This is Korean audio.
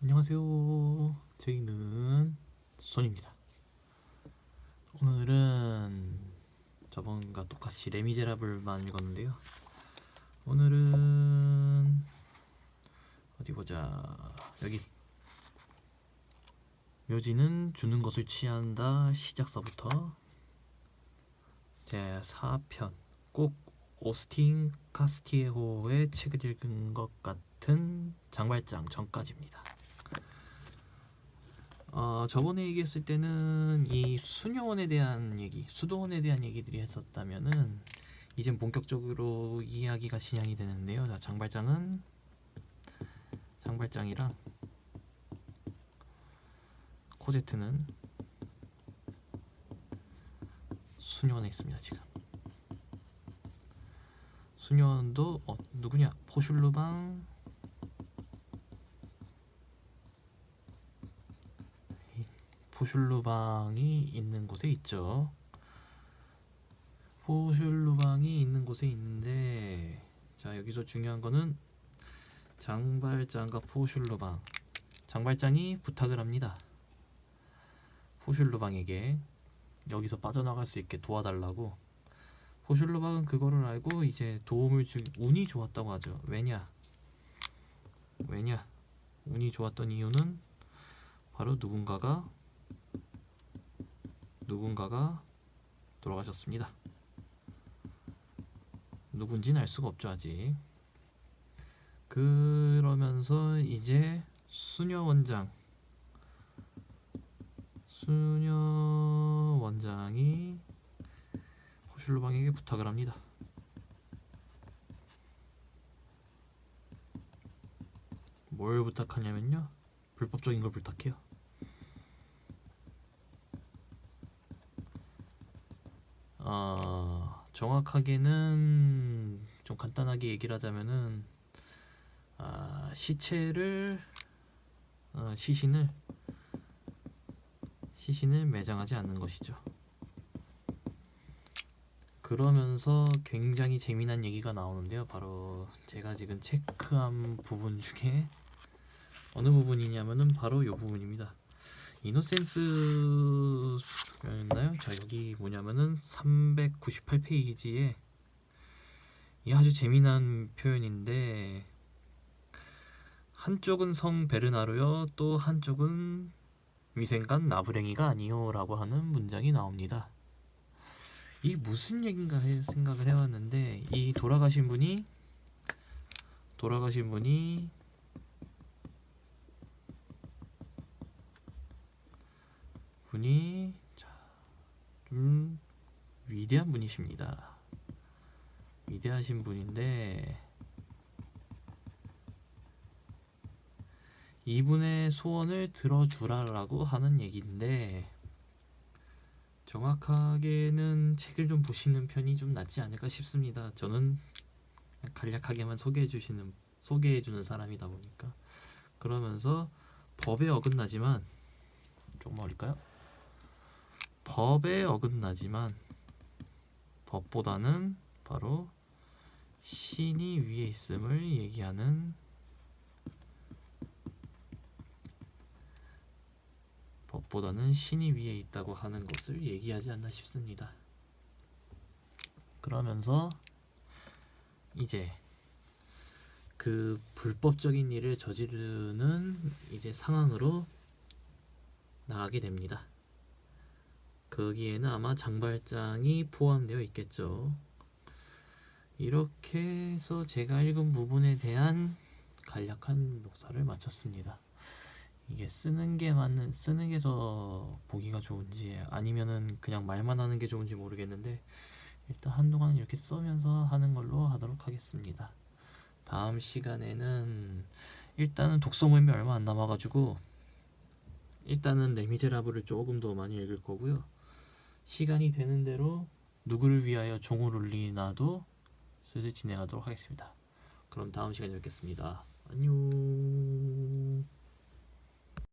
안녕하세요. 저희는 손입니다. 오늘은 저번과 똑같이 레미제라블만 읽었는데요. 오늘은 어디 보자. 여기 묘지는 주는 것을 취한다. 시작서부터 제 4편 꼭 오스틴 카스티에호의 책을 읽은 것 같은 장발장 전까지입니다. 어, 저번에 얘기했을 때는 이 수녀원에 대한 얘기, 수도원에 대한 얘기들이 했었다면은 이젠 본격적으로 이야기가 진행이 되는데요. 자, 장발장은 장발장이랑 코제트는 수녀원에 있습니다 지금. 수녀원도 어, 누구냐? 포슐루방 포슐루방이 있는 곳에 있죠. 포슐루방이 있는 곳에 있는데 자 여기서 중요한 거는 장발장과 포슐루방 장발장이 부탁을 합니다. 포슐루방에게 여기서 빠져나갈 수 있게 도와달라고 포슐루방은 그거를 알고 이제 도움을 주 운이 좋았다고 하죠. 왜냐? 왜냐? 운이 좋았던 이유는 바로 누군가가 누군가가 돌아가셨습니다. 누군지는 알 수가 없죠 아직. 그러면서 이제 수녀 원장, 수녀 원장이 호슐루방에게 부탁을 합니다. 뭘 부탁하냐면요, 불법적인 걸 부탁해요. 어, 정확하게는 좀 간단하게 얘기를 하자면은 아, 시체를 어, 시신을 시신을 매장하지 않는 것이죠. 그러면서 굉장히 재미난 얘기가 나오는데요. 바로 제가 지금 체크한 부분 중에 어느 부분이냐면은 바로 이 부분입니다. 이노센스였나요? 자 여기 뭐냐면은 398페이지에 이 아주 재미난 표현인데 한쪽은 성 베르나르요 또 한쪽은 위생관 나부랭이가 아니요라고 하는 문장이 나옵니다. 이 무슨 얘긴가 해 생각을 해왔는데 이 돌아가신 분이 돌아가신 분이 분이 자, 좀 위대한 분이십니다. 위대하신 분인데 이분의 소원을 들어주라라고 하는 얘기인데 정확하게는 책을 좀 보시는 편이 좀 낫지 않을까 싶습니다. 저는 간략하게만 소개해 주시는 소개해 주는 사람이다 보니까 그러면서 법에 어긋나지만 좀 어릴까요? 법에 어긋나지만 법보다는 바로 신이 위에 있음을 얘기하는 법보다는 신이 위에 있다고 하는 것을 얘기하지 않나 싶습니다. 그러면서 이제 그 불법적인 일을 저지르는 이제 상황으로 나가게 됩니다. 거기에는 아마 장발장이 포함되어 있겠죠. 이렇게 해서 제가 읽은 부분에 대한 간략한 녹사를 마쳤습니다. 이게 쓰는 게 맞는 쓰는 게 더 보기가 좋은지 아니면은 그냥 말만 하는 게 좋은지 모르겠는데 일단 한동안 이렇게 써면서 하는 걸로 하도록 하겠습니다. 다음 시간에는 일단은 독서 모임이 얼마 안 남아가지고 일단은 레미제라블을 조금 더 많이 읽을 거고요. 시간이 되는 대로 누구를 위하여 종을 울리나도 슬슬 진행하도록 하겠습니다. 그럼 다음 시간에 뵙겠습니다. 안녕.